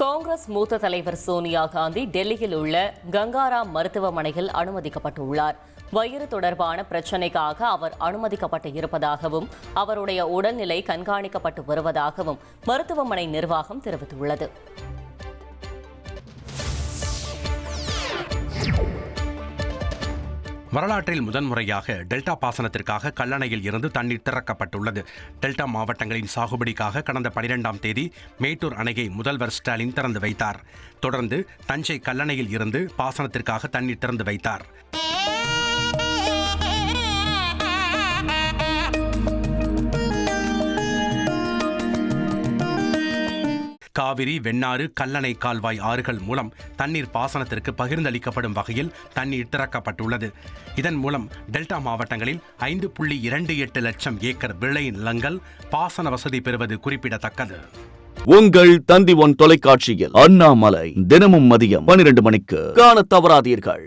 காங்கிரஸ் மூத்த தலைவர் சோனியா காந்தி டெல்லியில் உள்ள கங்காராம் மருத்துவமனையில் அனுமதிக்கப்பட்டுள்ளார். வயிறு தொடர்பான பிரச்சினைக்காக அவர் அனுமதிக்கப்பட்டு இருப்பதாகவும் அவருடைய உடல்நிலை கண்காணிக்கப்பட்டு வருவதாகவும் மருத்துவமனை நிர்வாகம் தெரிவித்துள்ளது. வரலாற்றில் முதன்முறையாக டெல்டா பாசனத்திற்காக கல்லணையில் இருந்து தண்ணீர் திறக்கப்பட்டுள்ளது. டெல்டா மாவட்டங்களின் சாகுபடிக்காக கடந்த பனிரெண்டாம் தேதி மேட்டூர் அணையை முதல்வர் ஸ்டாலின் திறந்து வைத்தார். தொடர்ந்து தஞ்சை கல்லணையில் இருந்து பாசனத்திற்காக தண்ணீர் திறந்து வைத்தார். காவிரி வெண்ணாறு கல்லணை கால்வாய் ஆறுகள் மூலம் தண்ணீர் பாசனத்திற்கு பகிர்ந்தளிக்கப்படும் வகையில் தண்ணீர் திறக்கப்பட்டுள்ளது. இதன் மூலம் டெல்டா மாவட்டங்களில் ஐந்து புள்ளி இரண்டு எட்டு லட்சம் ஏக்கர் விளை நிலங்கள் பாசன வசதி பெறுவது குறிப்பிடத்தக்கது. உங்கள் தந்தி ஒன் தொலைக்காட்சியில் அண்ணாமலை தினமும் மதியம் பனிரெண்டு மணிக்கு காண தவறாதீர்கள்.